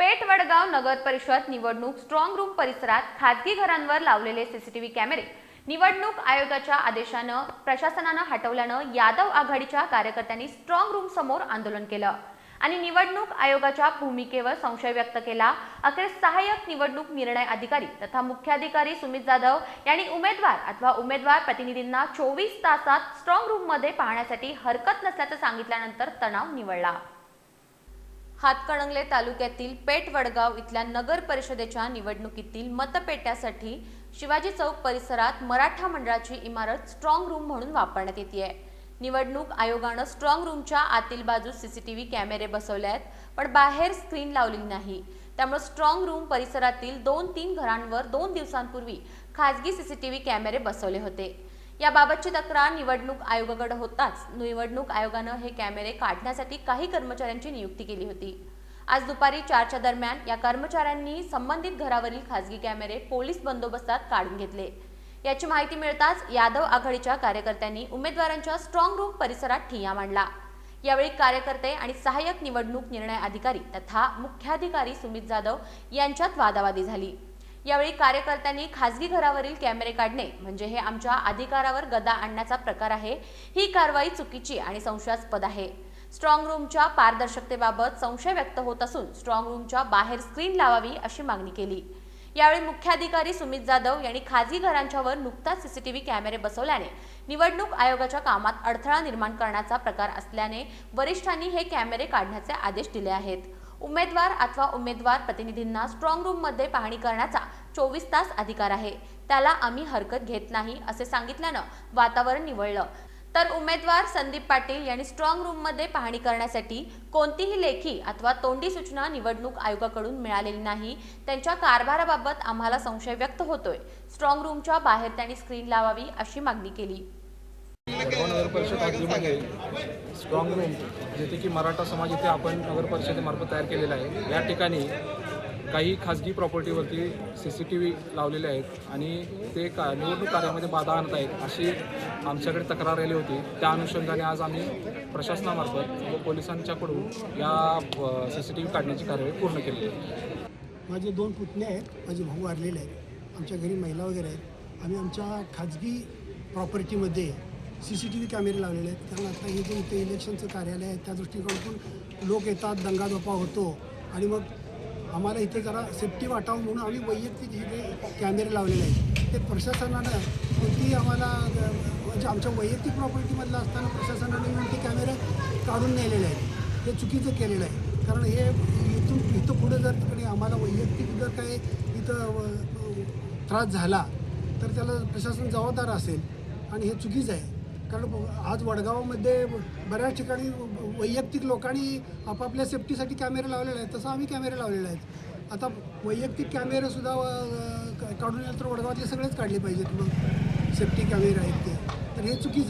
पेठ वडगाव नगर परिषद निवडणूक strong room परिसरात खाजगी घरांवर लावलेले सीसीटीव्ही कॅमेरे निवडणूक आयोगाच्या आदेशानं प्रशासनानं हटवल्यानं यादव आघाडीच्या कार्यकर्त्यांनी स्ट्रॉंग रूम समोर आंदोलन केलं. आणि निवडणूक आयोगाच्या भूमिकेवर संशय व्यक्त केला. अखेर सहाय्यक निवडणूक निर्णय अधिकारी तथा मुख्याधिकारी सुमित जाधव यांनी उमेदवार अथवा उमेदवार प्रतिनिधींना चोवीस तासात स्ट्रॉंग रूममध्ये पाहण्यासाठी हरकत नसल्याचं सांगितल्यानंतर तणाव निवडला. हातकणंगले तालुक्यातील पेठ वडगाव इथल्या नगर परिषदेच्या निवडणुकीतील मतपेट्यासाठी शिवाजी चौक परिसरात मराठा मंडळाची इमारत स्ट्रॉंग रूम म्हणून वापरण्यात येते निवडणूक आयोगानं स्ट्रॉंग रूमच्या आतील बाजूस सीसीटीव्ही कॅमेरे बसवले आहेत पण बाहेर स्क्रीन लावलेली नाही. त्यामुळे स्ट्रॉंग रूम परिसरातील दोन तीन घरांवर दोन दिवसांपूर्वी खासगी सीसीटीव्ही कॅमेरे बसवले होते. याबाबतची तक्रार निवडणूक आयोगाकडे होताच. निवडणूक आयोगानं हे कॅमेरे काढण्यासाठी काही कर्मचाऱ्यांची नियुक्ती केली होती. आज दुपारी चारच्या दरम्यान या कर्मचाऱ्यांनी संबंधित घरावरील खासगी कॅमेरे पोलीस बंदोबस्तात काढून घेतले. याची माहिती मिळताच यादव आघाडीच्या कार्यकर्त्यांनी उमेदवारांच्या स्ट्रॉंग रूम परिसरात ठिय्या मांडला. यावेळी कार्यकर्ते आणि सहाय्यक निवडणूक निर्णय अधिकारी तथा मुख्याधिकारी सुमित जाधव यांच्यात वादावादी झाली. यावेळी कार्यकर्त्यांनी खासगी घरावरील कॅमेरे काढणे म्हणजे हे आमच्या अधिकारावर गदा आणण्याचा प्रकार आहे ही कारवाई चुकीची आणि संशयास्पद आहे. स्ट्रॉंग रूमच्या पारदर्शकतेबाबत संशय व्यक्त होत असून स्ट्रॉंग रूमच्या बाहेर स्क्रीन लावावी अशी मागणी केली. यावेळी मुख्याधिकारी सुमित जाधव यांनी खाजगी घरांच्यावर नुकताच सीसीटीव्ही कॅमेरे बसवल्याने निवडणूक आयोगाच्या कामात अडथळा निर्माण करण्याचा प्रकार असल्याने वरिष्ठांनी हे कॅमेरे काढण्याचे आदेश दिले आहेत. उमेदवार अथवा उमेदवार प्रतिनिधींना स्ट्रॉंग रूममध्ये पाहणी करण्याचा चोवीस तास अधिकार आहे. त्याला आम्ही हरकत घेत नाही असे सांगितल्यानं वातावरण निवळलं. तर उमेदवार संदीप पाटील यांनी स्ट्रॉंग रूममध्ये पाहणी करण्यासाठी कोणतीही लेखी अथवा तोंडी सूचना निवडणूक आयोगाकडून मिळालेली नाही. त्यांच्या कारभाराबाबत आम्हाला संशय व्यक्त होतोय. स्ट्रॉंग रूमच्या बाहेर त्यांनी स्क्रीन लावावी अशी मागणी केली. वडगाव नगर परिषद हद्दीमध्ये स्ट्रॉंग जिथे की मराठा समाज इथे आपण नगर परिषदेमार्फत तयार केलेला आहे. या ठिकाणी काही खाजगी प्रॉपर्टीवरती सी सी टी व्ही लावलेले आहेत आणि ते का निवडणूक कार्यामध्ये बाधा आणत आहेत अशी आमच्याकडे तक्रार आली होती. त्या अनुषंगाने आज आम्ही प्रशासनामार्फत व पोलिसांच्याकडून या सी सी टी व्ही काढण्याची कार्यवाही पूर्ण केली आहे. माझे दोन पुतणे आहेत. माझे भाऊ वारलेले आहेत. आमच्या घरी महिला वगैरे आहेत. आम्ही आमच्या खाजगी प्रॉपर्टीमध्ये सी सी टी व्ही कॅमेरे लावलेले आहेत. कारण आता हे जे इथे इलेक्शनचं कार्यालय आहे त्या दृष्टिकोनातून लोक येतात दंगाधोपा होतो. आणि मग आम्हाला इथे जरा सेफ्टी वाटावं म्हणून आम्ही वैयक्तिक इथे कॅमेरे लावलेले आहेत ते प्रशासनानं कोणतीही आम्हाला म्हणजे आमच्या वैयक्तिक प्रॉपर्टीमधलं असताना प्रशासनाने येऊन ते कॅमेरे काढून नेलेले आहेत. हे चुकीचं केलेलं आहे. कारण हे इथून इथं पुढे जर तिकडे आम्हाला वैयक्तिक जर काही इथं त्रास झाला तर त्याला प्रशासन जबाबदार असेल. आणि हे चुकीचं आहे. कारण आज वडगावामध्ये बऱ्याच ठिकाणी वैयक्तिक लोकांनी आपापल्या सेफ्टीसाठी कॅमेरे लावलेले आहेत तसं आम्ही कॅमेरे लावलेले आहेत. आता वैयक्तिक कॅमेरेसुद्धा काढून तर वडगावातले सगळेच काढले पाहिजेत मग सेफ्टी कॅमेरे आहेत ते. तर हे चुकीचं आहे.